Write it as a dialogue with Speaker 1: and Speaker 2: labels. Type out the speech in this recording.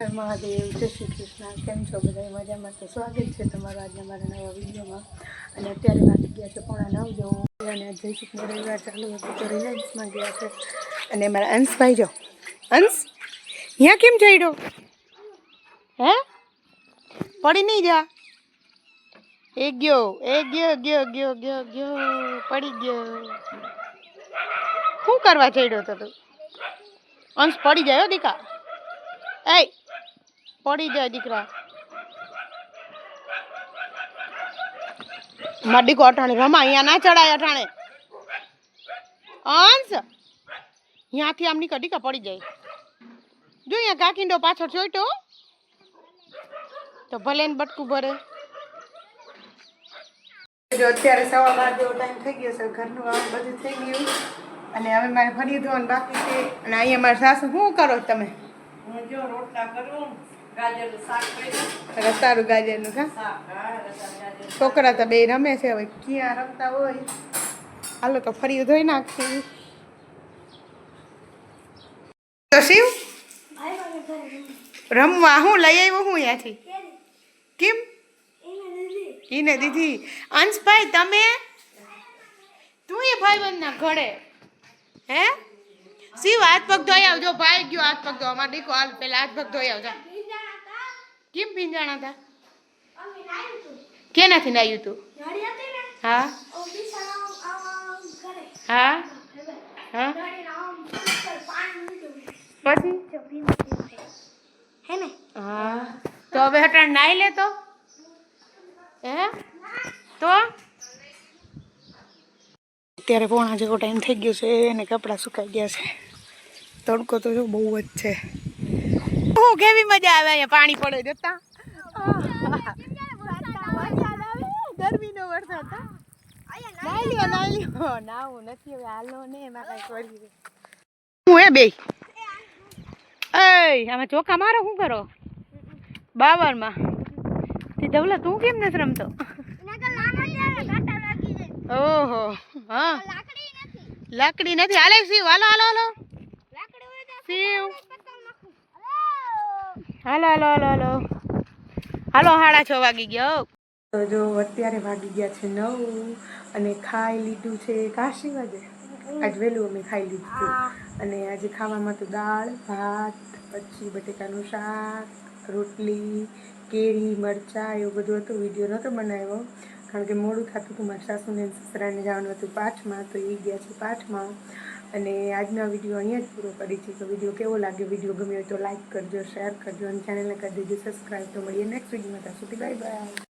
Speaker 1: મહાદેવ, જય શ્રી કૃષ્ણ. કેમ છો બધા મજામાં તો સ્વાગત છે તમારું આજના મારા નવા વિડીયોમાં. અને અત્યારે વાગી ગયા છે પોણા નવ જવું. અને જયશ્રીનો રવિવાર ચાલુ હતું તો રિલાયન્સમાં ગયા છે. અને મારા અંશભાઈ જો. અંશ અહીંયા કેમ ચડ્યો હે? પડી નહીં જા. એ ગયો એ ગયો ગયો ગયો ગયો ગયો, પડી ગયો. શું કરવા જઈડો હતો તું? અંશ, પડી જાય દીકા એ, પડી જાય દીકરા. મડીકો અટાણે રમા, અહીંયા ના ચડાય અઠાણે. અંશ આમ નીકળ દીકા પડી જાય. જો અહીંયા કાકીંડો પાછળ ચોઈટો તો ભલે ને બટકું ભરે. અત્યારે સવા બાર જેવો ટાઈમ થઈ ગયો છે, ઘરનું આમ બધું થઈ ગયું. અને હવે મારે ફરી ધોવાનું બાકી છે. અને અહીંયા મારા સાસુ શું કરો તમે?
Speaker 2: જો રોટલા કરું ગાજરનું શાક કર્યું.
Speaker 1: કા છોકરા તો બે રમે છે હવે ક્યાં રમતા હોય? હાલો તો ફરી ધોઈ નાખશું તો શિવ? રમવા હું લઈ આવ્યો હું ત્યાંથી કેમ? એને દીધી. અંશભાઈ તમે? તું એ ભાઈબંધના ઘરે હે? શિવ હાથ પગ ધોઈ આવજો? ભાઈ ગયો હાથ પગ ધોવા. અમારે દીકો હાલ, પેલા હાથ પગ ધોઈ આવજો. કેમ ભીંજાણા હતા? કેનાથી નાયું તું? હા? હા? તો હવે હટાણ નાઈ લે તો? હે? તો? અત્યારે પોણા જેવો ટાઈમ થઈ ગયો છે અને કપડાં સુકાઈ ગયા છે. તડકો તો શું બહુ જ છે. હું કેવી મજા આવે અહીંયા પાણી પડે જતા. ગરમીનો વરસાદ, હા? નાઈ લ્યો નાઈ લ્યો નાવું નથી હવે, હાલો ને, એમાં હું એ બે એય, આમાં ચોખા મારો, શું કરો? બાવરમાં તે ધવલા તું કેમ નથી રમતો? ઓહો, હા. લાકડી નથી. હાલે, શિવ, હાલો હાલો હાલો શિવ હાલો હાલો હાલો હાલો. હાલો સાડા છ વાગી ગયા જો અત્યારે વાગી ગયા છે નવ અને ખાઈ લીધું છે કાશી વાગે. આજ વહેલું અમે ખાઈ લીધું અને આજે ખાવામાં તો દાળ, ભાત, પછી બટેકાનું શાક, રોટલી, કેરી, મરચાં એવું બધું હતું. વીડિયો નહોતો બનાવ્યો. કારણ કે મોડું થતું હતું. મારા સાસુને સસરાને જવાનું હતું પાઠમાં તો એ ગયા છે પાઠમાં અને આજનો વીડિયો અહીંયા જ પૂરો કરી છે. તો વીડિયો કેવો લાગ્યો? વીડિયો ગમ્યો હોય તો લાઈક કરજો, શેર કરજો અને ચેનલને કરી દેજો. સબસ્ક્રાઈબ તો મળીએ નેક્સ્ટ વિડીયોમાં. ત્યાં સુધી બાય બાય.